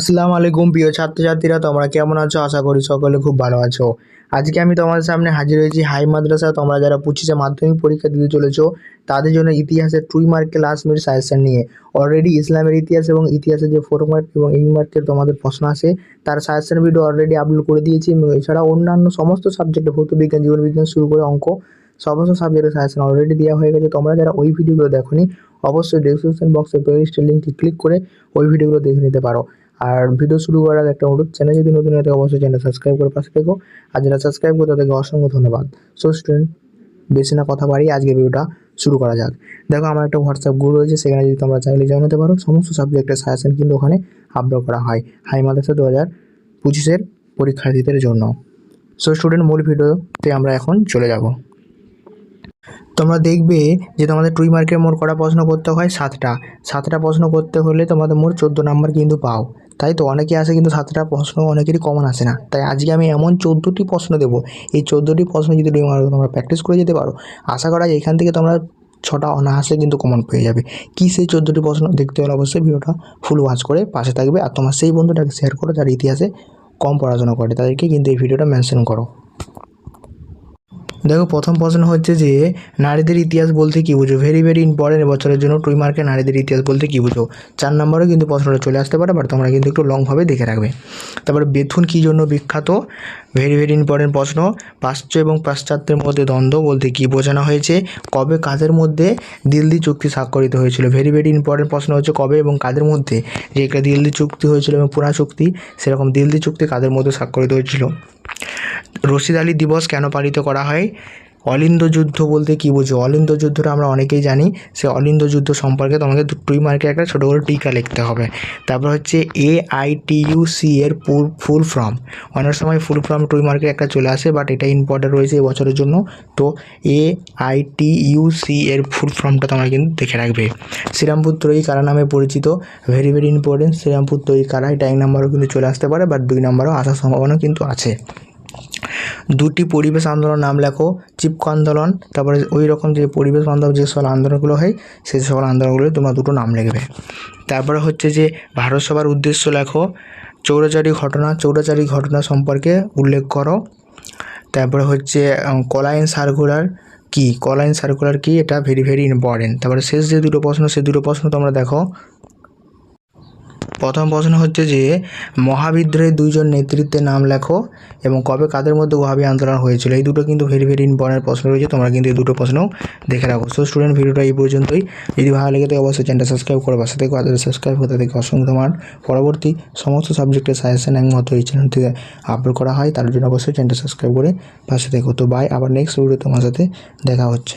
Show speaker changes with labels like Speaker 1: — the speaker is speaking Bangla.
Speaker 1: আসসালামু আলাইকুম প্রিয় ছাত্রছাত্রীরা, তোমরা কেমন আছো? আশা করি সকলে খুব ভালো আছো। আজকে আমি তোমাদের সামনে হাজির হয়েছি হাই মাদ্রাসা। তোমরা যারা পঁচিশে মাধ্যমিক পরীক্ষা দিতে চলেছো, তাদের জন্য ইতিহাসের টুই মার্কের লাস্ট মিনিট সাজেশন নিয়ে। অলরেডি ইসলামের ইতিহাস এবং ইতিহাসের যে ফোর মার্ক এবং এই মার্কের তোমাদের প্রশ্ন আসে, তার সাজেশন ভিডিও অলরেডি আপলোড করে দিয়েছি এবং এছাড়া অন্যান্য সমস্ত সাবজেক্টে ভৌত বিজ্ঞান, জীবন বিজ্ঞান শুরু করে অঙ্ক, সমস্ত সাবজেক্টের সাজেশন অলরেডি দেওয়া হয়ে গেছে। তোমরা যারা ওই ভিডিওগুলো দেখোনি, অবশ্যই ডিসক্রিপশন বক্সে প্লেলিস্টের লিঙ্কটি ক্লিক করে ওই ভিডিওগুলো দেখে নিতে পারো। আর ভিডিও শুরু করার আগে একটা অনুরোধ, চ্যানেল যদি নতুন হয়ে থাকে, অবশ্যই চ্যানেল সাবস্ক্রাইব করে পাশে থেকো। আর যারা সাবস্ক্রাইব করে তাদেরকে অসংখ্য ধন্যবাদ। সো স্টুডেন্ট বেশি না কথা বাড়িয়ে আজকে ভিডিওটা শুরু করা যাক। দেখো, আমার একটা হোয়াটসঅ্যাপ গ্রুপ রয়েছে, সেখানে যদি তোমরা চাইলে জয়েন হতে পারো। সমস্ত সাবজেক্টের সাজেশন কিন্তু ওখানে আপলোড করা হয়। হাই মাদ্রাসা দু হাজার পঁচিশের পরীক্ষার্থীদের জন্য। সো স্টুডেন্ট মূল ভিডিওতে আমরা এখন চলে যাব। তোমরা দেখবে যে তোমাদের টুই মার্কের মোট কটা প্রশ্ন করতে হয়? সাতটা। সাতটা প্রশ্ন করতে হলে তোমাদের মোট চোদ্দ নাম্বার কিন্তু পাও। তাই তো অনেকে আসে কিন্তু সাতটা প্রশ্ন অনেকেরই কমন আসে না। তাই আজকে আমি এমন চোদ্দোটি প্রশ্ন দেবো। এই চোদ্দোটি প্রশ্ন যদি তোমরা প্র্যাকটিস করে যেতে পারো, আশা করা এখান থেকে তোমরা ছটা অনাহাসে কিন্তু কমন পেয়ে যাবে। কি সেই চোদ্দোটি প্রশ্ন দেখতে হলে অবশ্যই ভিডিওটা ফুল ওয়াচ করে পাশে থাকবে। আর তোমার সেই বন্ধুটাকে শেয়ার করো যার ইতিহাসে কম পড়াশোনা করে, তাদেরকে কিন্তু এই ভিডিওটা মেনশন করো। দেখো, প্রথম প্রশ্ন হচ্ছে যে, নারীদের ইতিহাস বলতে কী বুঝো? ভেরি ভেরি ইম্পর্টেন্ট বছরের জন্য টুই মার্কে নারীদের ইতিহাস বলতে কী বুঝো? চার নম্বরেও কিন্তু প্রশ্নটা চলে আসতে পারে বাট তোমরা কিন্তু একটু লংভাবে দেখে রাখবে। তারপরে বেথুন কী জন্য বিখ্যাত? ভেরি ভেরি ইম্পর্টেন্ট প্রশ্ন। পাশ্চাত্য এবং পাশ্চাত্যের মধ্যে দ্বন্দ্ব বলতে কী বোঝানো হয়েছে? কবে কাদের মধ্যে দিল্লি চুক্তি স্বাক্ষরিত হয়েছিল? ভেরি ভেরি ইম্পর্টেন্ট প্রশ্ন হচ্ছে কবে এবং কাদের মধ্যে? যে একটা দিল্লি চুক্তি হয়েছিল এবং পুরা চুক্তি, সেরকম দিল্লি চুক্তি কাদের মধ্যে স্বাক্ষরিত হয়েছিল? রশিদ আলী দিবস কেন পালিত করা হয়? অলিন্দ যুদ্ধ বলতে কী বোঝো? অলিন্দ যুদ্ধটা আমরা অনেকেই জানি। সে অলিন্দ যুদ্ধ সম্পর্কে তোমাকে দুই মার্কে একটা ছোটো করে টিকা লিখতে হবে। তারপর হচ্ছে A I T U C এর ফুল ফর্ম অনেক সময় ফুল ফর্ম টুই মার্কে একটা চলে আসে বাট এটা ইম্পর্টেন্ট রয়েছে বছরের জন্য। তো A I T U C এর ফুল ফর্মটা তোমরা কিন্তু দেখে রাখবে। শ্রীরামপুর ত্রয়ী কারা নামে পরিচিত? ভেরি ভেরি ইম্পর্টেন্ট শ্রীরামপুর ত্রয়ী কারা এটা এক নম্বরও কিন্তু চলে আসতে পারে বাট দুই নম্বরও আসার সম্ভাবনা কিন্তু আছে। দুটি পরিবেশ আন্দোলন নাম লেখো চিপকো আন্দোলন তারপরে ওই রকম যে পরিবেশ বান্ধব যে সকল আন্দোলনগুলো হয়, সেই সকল আন্দোলনগুলো তোমরা দুটো নাম লিখবে। তারপরে হচ্ছে যে ভারত সভার উদ্দেশ্য লেখো, চৌরাচারী ঘটনা চৌরাচারী ঘটনা সম্পর্কে উল্লেখ করো। তারপরে হচ্ছে কলাইন সার্কুলার কি? কলাইন সার্কুলার কি? এটা ভেরি ভেরি ইম্পর্টেন্ট তারপরে শেষ যে দুটো প্রশ্ন, সে দুটো প্রশ্ন তোমরা দেখো। প্রথম প্রশ্ন হচ্ছে যে মহাবিদ্রোহের দুইজন নেতৃত্বের নাম লেখো এবং কবে কাদের মধ্যে ওহাবি আন্দোলন হয়েছিল? এই দুটো কিন্তু ভেরি ভেরি ইম্পর্টেন্ট প্রশ্ন রয়েছে, তোমরা কিন্তু এই দুটো প্রশ্নও দেখে রাখো। সো স্টুডেন্ট ভিডিওটা এই পর্যন্তই। যদি ভালো লেগে থাকে অবশ্যই চ্যানেলটা সাবস্ক্রাইব করো বাসা থেকে তাদের সাবস্ক্রাইব করতে থেকে অসংখ্য মান। পরবর্তী সমস্ত সাবজেক্টের সাজেশন একমাত্র এই চ্যানেল থেকে আপলোড করা হয়, তার জন্য অবশ্যই চ্যানেলটা সাবস্ক্রাইব করে পাশে থেকো। তো বাই আবার নেক্সট ভিডিও তোমার সাথে দেখা হচ্ছে।